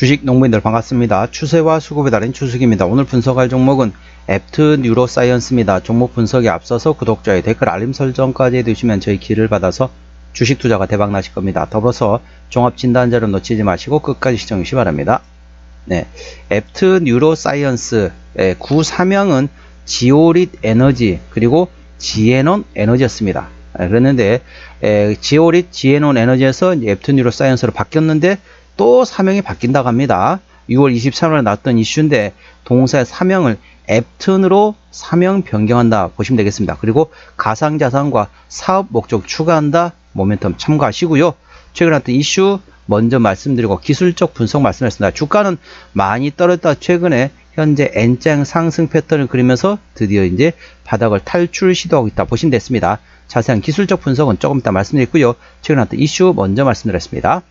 주식 농부인들 반갑습니다. 추세와 수급에 달인 추석입니다. 오늘 분석할 종목은 앱트 뉴로사이언스입니다. 종목 분석에 앞서서 구독자의 댓글 알림 설정까지 해두시면 저희 길을 받아서 주식 투자가 대박 나실 겁니다. 더불어서 종합 진단 자료 놓치지 마시고 끝까지 시청해 주시기 바랍니다. 네, 앱트 뉴로사이언스의 구 사명은 지오릿 에너지 그리고 지에논 에너지였습니다. 아, 그랬는데 에, 지오릿 지에논 에너지에서 앱트 뉴로사이언스로 바뀌었는데 또 사명이 바뀐다고 합니다. 6월 23일에 나왔던 이슈인데 동사의 사명을 앱튼으로 사명 변경한다 보시면 되겠습니다. 그리고 가상자산과 사업 목적 추가한다 모멘텀 참고하시고요. 최근에 나왔던 이슈 먼저 말씀드리고 기술적 분석 말씀드렸습니다. 주가는 많이 떨어졌다 최근에 현재 N장 상승 패턴을 그리면서 드디어 이제 바닥을 탈출 시도하고 있다 보시면 됐습니다. 자세한 기술적 분석은 조금 이따 말씀드리고요. 최근에 나왔던 이슈 먼저 말씀드렸습니다.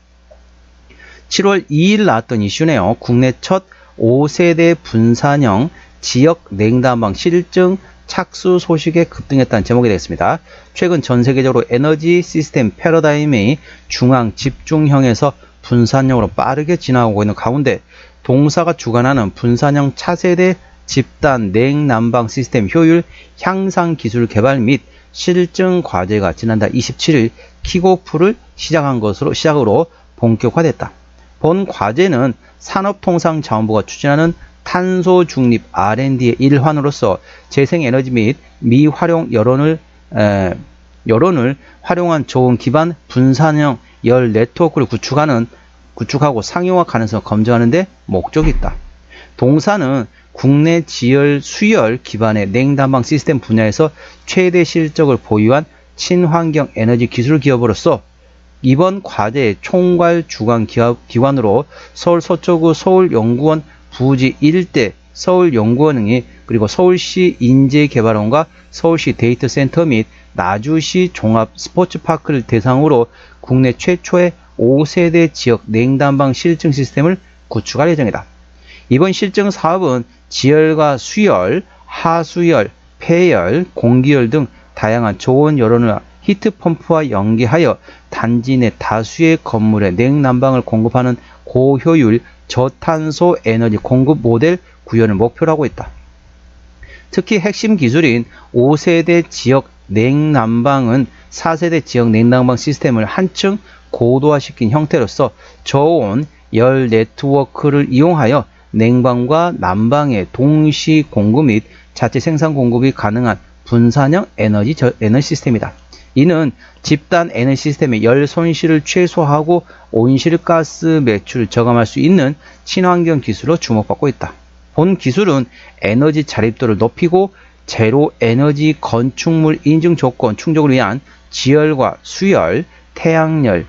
7월 2일 나왔던 이슈네요. 국내 첫 5세대 분산형 지역 냉담방 실증 착수 소식에 급등했다는 제목이 되겠습니다. 최근 전 세계적으로 에너지 시스템 패러다임이 중앙 집중형에서 분산형으로 빠르게 진화하고 있는 가운데 동사가 주관하는 분산형 차세대 집단 냉난방 시스템 효율 향상 기술 개발 및 실증 과제가 지난달 27일 킥오프를 시작한 것으로 시작으로 본격화됐다. 본 과제는 산업통상자원부가 추진하는 탄소 중립 R&D의 일환으로서 재생에너지 및 미활용 여론을 에, 여론을 활용한 좋은 기반 분산형 열 네트워크를 구축하는 구축하고 상용화 가능성을 검증하는 데 목적이 있다. 동사는 국내 지열 수열 기반의 냉난방 시스템 분야에서 최대 실적을 보유한 친환경 에너지 기술 기업으로서 이번 과제의 총괄 주관 기관으로 서울 서초구 서울연구원 부지 일대 서울연구원이 그리고 서울시 인재개발원과 서울시 데이터센터 및 나주시 종합 스포츠파크를 대상으로 국내 최초의 5세대 지역 냉난방 실증 시스템을 구축할 예정이다. 이번 실증 사업은 지열과 수열, 하수열, 폐열, 공기열 등 다양한 저온 여론을 히트펌프와 연계하여 단지 내 다수의 건물에 냉난방을 공급하는 고효율 저탄소 에너지 공급 모델 구현을 목표로 하고 있다. 특히 핵심 기술인 5세대 지역 냉난방은 4세대 지역 냉난방 시스템을 한층 고도화시킨 형태로서 저온 열 네트워크를 이용하여 냉방과 난방의 동시 공급 및 자체 생산 공급이 가능한 분산형 에너지, 저, 에너지 시스템이다. 이는 집단 에너지 시스템의 열 손실을 최소화하고 온실가스 매출을 저감할 수 있는 친환경 기술로 주목받고 있다. 본 기술은 에너지 자립도를 높이고 제로 에너지 건축물 인증 조건 충족을 위한 지열과 수열, 태양열,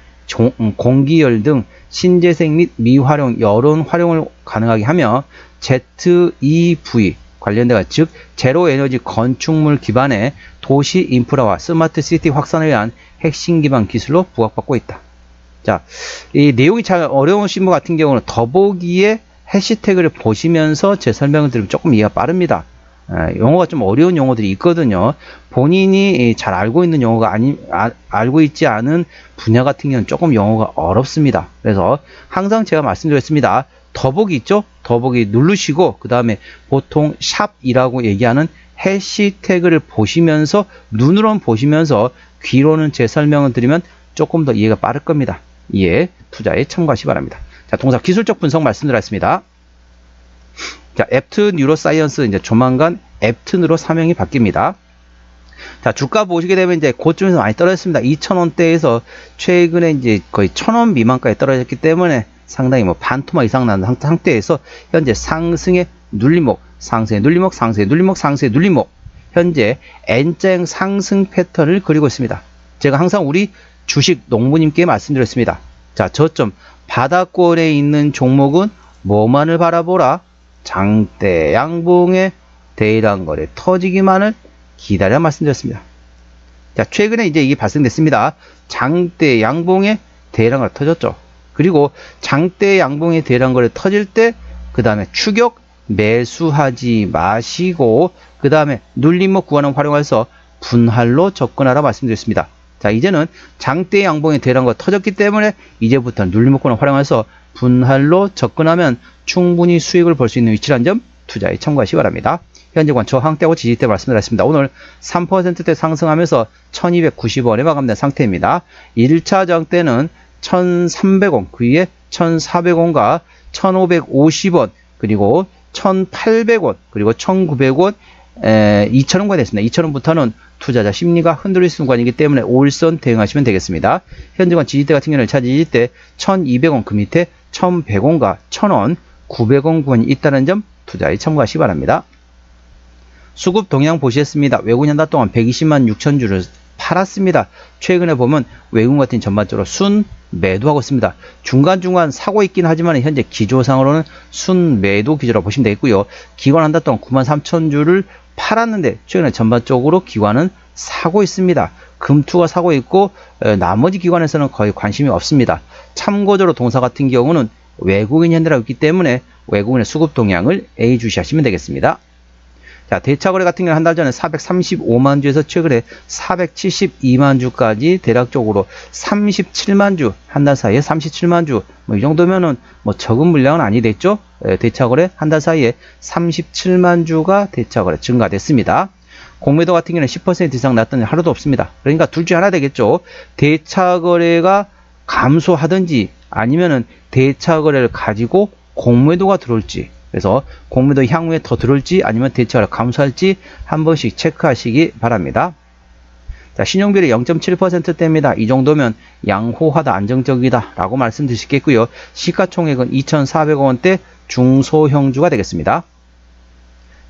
공기열 등 신재생 및 미활용 여론 활용을 가능하게 하며 ZEV 관련돼가 즉 제로 에너지 건축물 기반의 도시 인프라와 스마트 시티 확산을 위한 핵심 기반 기술로 부각받고 있다. 자, 이 내용이 잘 어려우신 분 같은 경우는 더보기에 해시태그를 보시면서 제 설명을 드리면 조금 이해가 빠릅니다. 아, 용어가 좀 어려운 용어들이 있거든요. 본인이 잘 알고 있는 용어가 아니, 아, 알고 있지 않은 분야 같은 경우는 조금 용어가 어렵습니다. 그래서 항상 제가 말씀드렸습니다. 더보기 있죠? 더보기 누르시고 그 다음에 보통 샵이라고 얘기하는 해시태그를 보시면서 눈으로는 보시면서 귀로는 제 설명을 드리면 조금 더 이해가 빠를 겁니다. 이해 투자에 참고하시 기 바랍니다. 자, 동사 기술적 분석 말씀드렸습니다. 자, 앱튼 뉴로사이언스 이제 조만간 앱튼으로 사명이 바뀝니다. 자, 주가 보시게 되면 이제 고점에서 많이 떨어졌습니다. 2,000원대에서 최근에 이제 거의 1,000원 미만까지 떨어졌기 때문에 상당히 뭐 반토막 이상 나는 상태에서 현재 상승의 눌림목, 상승의 눌림목, 상승의 눌림목, 상승의 눌림목. 현재 N자형 상승 패턴을 그리고 있습니다. 제가 항상 우리 주식 농부님께 말씀드렸습니다. 자, 저점 바닥권에 있는 종목은 뭐만을 바라보라? 장대 양봉의 대일한 거래 터지기만을 기다려 말씀드렸습니다. 자, 최근에 이제 이게 발생됐습니다. 장대 양봉의 대일한 거래 터졌죠. 그리고 장대 양봉의 대량 거래 터질 때 그 다음에 추격 매수하지 마시고 그 다음에 눌림목 구간을 활용해서 분할로 접근하라 말씀드렸습니다. 자, 이제는 장대 양봉의 대량과 터졌기 때문에 이제부터 눌림목권을 활용해서 분할로 접근하면 충분히 수익을 볼 수 있는 위치란 점 투자에 참고하시기 바랍니다. 현재관 저항대하고 지지대 말씀드렸습니다. 오늘 3%대 상승하면서 1290원에 마감된 상태입니다. 1차 저항대는 1300원, 그 위에 1400원과 1550원, 그리고 1800원, 그리고 1900원, 2000원까지 됐습니다. 2000원부터는 투자자 심리가 흔들릴 순간이기 때문에 올선 대응하시면 되겠습니다. 현재관 지지대 같은 경우는 차 지지대 1200원 그 밑에 1100원과 1000원, 900원 구간이 있다는 점 투자에 참고하시기 바랍니다. 수급 동향 보시겠습니다. 외국인 한 달 동안 120만 6천 주를 팔았습니다. 최근에 보면 외국인 같은 전반적으로 순 매도하고 있습니다. 중간중간 사고 있긴 하지만 현재 기조상으로는 순 매도 기조라고 보시면 되겠고요. 기관 한 달 동안 9만 3천 주를 팔았는데 최근에 전반적으로 기관은 사고 있습니다. 금투가 사고 있고 에, 나머지 기관에서는 거의 관심이 없습니다. 참고적으로 동사 같은 경우는 외국인 현대라고 있기 때문에 외국인의 수급 동향을 A 주시하시면 되겠습니다. 자, 대차거래 같은 경우는 한달 전에 435만 주에서 최근에 472만 주까지 대략적으로 37만 주, 한 달 사이에 37만 주, 뭐 이 정도면은 뭐 적은 물량은 아니겠죠? 예, 대차거래 한 달 사이에 37만 주가 대차거래 증가됐습니다. 공매도 같은 경우는 10% 이상 났던 하루도 없습니다. 그러니까 둘 중에 하나 되겠죠. 대차거래가 감소하든지 아니면은 대차거래를 가지고 공매도가 들어올지 그래서 공매도 향후에 더 들어올지 아니면 대체가 감소할지 한 번씩 체크하시기 바랍니다. 자, 신용비율이 0.7%대입니다. 이 정도면 양호하다, 안정적이다 라고 말씀드리겠고요. 시가총액은 2,400원대 중소형주가 되겠습니다.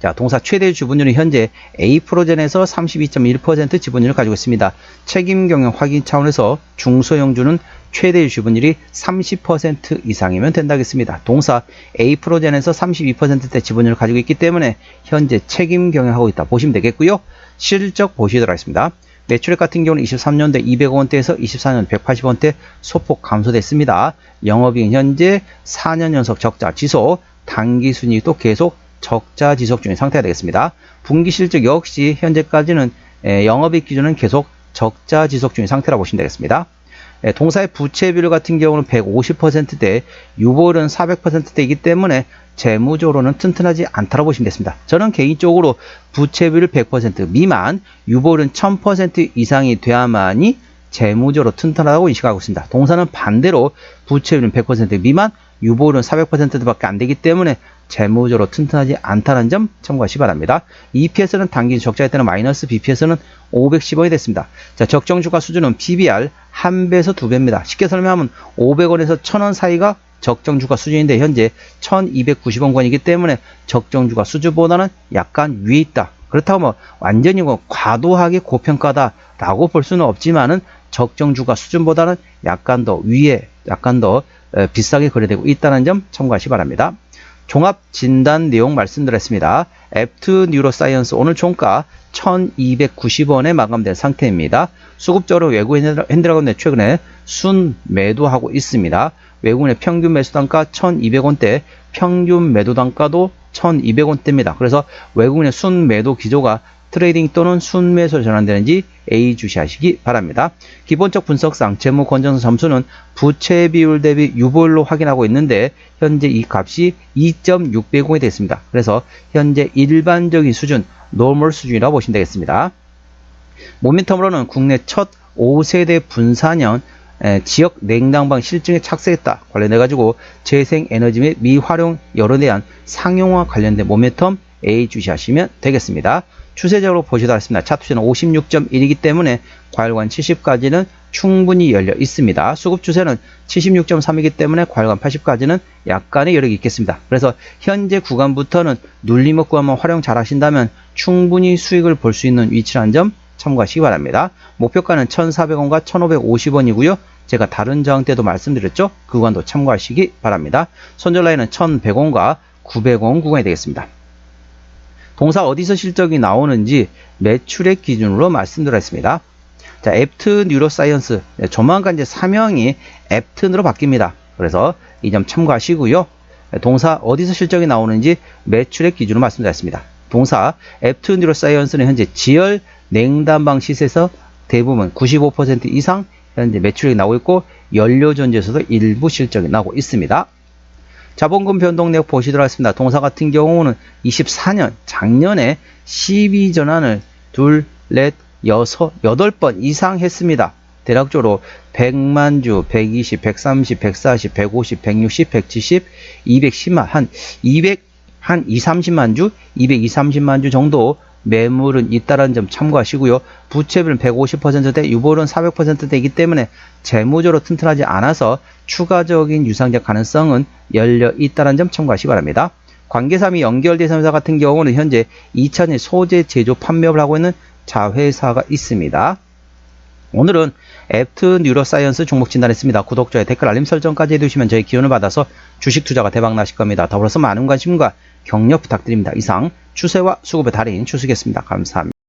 자, 동사 최대 주분율은 현재 A 프로젠에서 32.1% 지분율을 가지고 있습니다. 책임 경영 확인 차원에서 중소형주는 최대 주분율이 30% 이상이면 된다겠습니다. 동사 A 프로젠에서 32%대 지분율을 가지고 있기 때문에 현재 책임 경영하고 있다 보시면 되겠고요. 실적 보시도록 하겠습니다. 매출액 같은 경우는 23년대 200원대에서 24년 180원대 소폭 감소됐습니다. 영업이익 현재 4년 연속 적자 지속, 단기 순이익도 계속 적자 지속 중인 상태가 되겠습니다. 분기 실적 역시 현재까지는 영업이익 기준은 계속 적자 지속 중인 상태라 고 보시면 되겠습니다. 동사의 부채 비율 같은 경우는 150%대, 유보율은 400%대이기 때문에 재무적으로는 튼튼하지 않다고 보시면 되겠습니다. 저는 개인적으로 부채 비율 100% 미만, 유보율은 1000% 이상이 돼야만이 재무적으로 튼튼하다고 인식하고 있습니다. 동사는 반대로 부채율은 100% 미만, 유보율은 400%밖에 안 되기 때문에 재무적으로 튼튼하지 않다는 점 참고하시 기 바랍니다. EPS는 단기 적자일 때는 마이너스, BPS는 510원이 됐습니다. 자, 적정 주가 수준은 PBR 한 배에서 두 배입니다. 쉽게 설명하면 500원에서 1000원 사이가 적정 주가 수준인데 현재 1290원권이기 때문에 적정 주가 수준보다는 약간 위에 있다. 그렇다고 뭐 완전히 뭐 과도하게 고평가다라고 볼 수는 없지만은 적정 주가 수준보다는 약간 더 위에 약간 더 비싸게 거래되고 있다는 점 참고하시 기 바랍니다. 종합 진단 내용 말씀드렸습니다. 앱트 뉴로사이언스 오늘 종가 1290원에 마감된 상태입니다. 수급적으로 외국인 핸드라곤에 최근에 순 매도하고 있습니다. 외국인의 평균 매수 단가 1200원대, 평균 매도 단가도 1200원대입니다. 그래서 외국인의 순 매도 기조가 트레이딩 또는 순매수로 전환되는지 A 주시하시기 바랍니다. 기본적 분석상 재무 건전성 점수는 부채 비율 대비 유보율로 확인하고 있는데 현재 이 값이 2.680이 됐습니다. 그래서 현재 일반적인 수준, 노멀 수준이라고 보시면 되겠습니다. 모멘텀으로는 국내 첫 5세대 분사년 지역 냉난방 실증에 착수했다 관련해 가지고 재생에너지 및 미활용 여론에 대한 상용화 관련된 모멘텀 A 주시하시면 되겠습니다. 추세적으로 보시도록 하겠습니다. 차트는 56.1이기 때문에 과열관 70까지는 충분히 열려 있습니다. 수급 추세는 76.3이기 때문에 과열관 80까지는 약간의 여력이 있겠습니다. 그래서 현재 구간부터는 눌림목 구간만 활용 잘 하신다면 충분히 수익을 볼 수 있는 위치라는 점 참고하시기 바랍니다. 목표가는 1,400원과 1,550원이고요. 제가 다른 저항 때도 말씀드렸죠. 그 구간도 참고하시기 바랍니다. 손절 라인은 1,100원과 900원 구간이 되겠습니다. 동사 어디서 실적이 나오는지 매출액 기준으로 말씀드렸습니다. 자, 앱트 뉴로사이언스 네, 조만간 이제 사명이 앱튼으로 바뀝니다. 그래서 이 점 참고하시고요. 동사 어디서 실적이 나오는지 매출액 기준으로 말씀드렸습니다. 동사 앱트 뉴로사이언스는 현재 지열 냉난방 시세에서 대부분 95% 이상 현재 매출액이 나오고 있고 연료전지에서도 일부 실적이 나오고 있습니다. 자본금 변동 내역 보시도록 하겠습니다. 동사 같은 경우는 24년 작년에 12전환을 둘, 넷, 여섯, 여덟 번 이상 했습니다. 대략적으로 100만 주, 120, 130, 140, 150, 160, 170, 210만, 한 200, 한 2, 30만 주, 200, 2, 30만 주 정도 매물은 있다는 점 참고하시고요. 부채비는 150%대, 유보는 400%대이기 때문에 재무적으로 튼튼하지 않아서 추가적인 유상적 가능성은 열려 있다는 점 참고하시기 바랍니다. 관계사 및 연결대상사 같은 경우는 현재 2차전 소재 제조 판매업을 하고 있는 자회사가 있습니다. 오늘은 앱트 뉴로사이언스 종목 진단했습니다. 구독자의 댓글 알림 설정까지 해두시면 저희 기운을 받아서 주식 투자가 대박 나실 겁니다. 더불어서 많은 관심과 격려 부탁드립니다. 이상 추세와 수급의 달인 추수겠습니다. 감사합니다.